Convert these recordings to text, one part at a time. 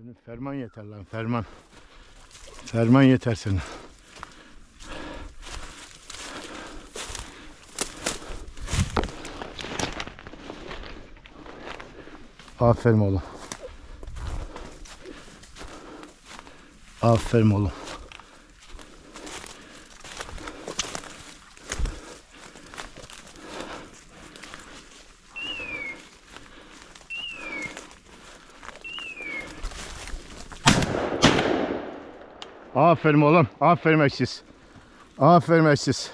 Senin ferman yeter lan ferman. Ferman yeter senin. Aferin oğlum. Aferin oğlum. Aferin oğlum. Aferin eksiz. Aferin eksiz.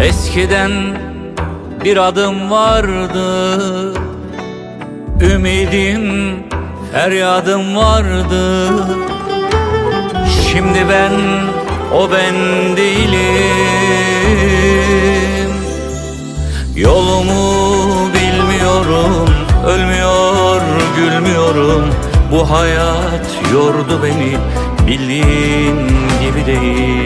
Eskiden bir adım vardı Ümidim, feryadım vardı. Şimdi ben o ben değilim. Yolumu bilmiyorum, ölmüyor, gülmüyorum. Bu hayat yordu beni, bildiğin gibi değil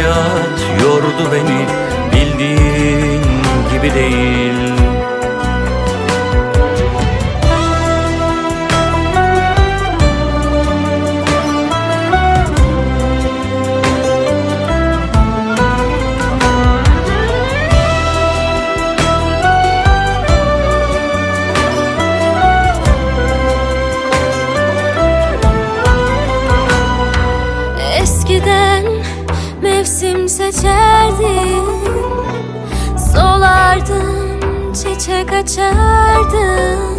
hayat yordu beni, bildiğin gibi değil mevsim seçerdin Solardın, çiçek açardın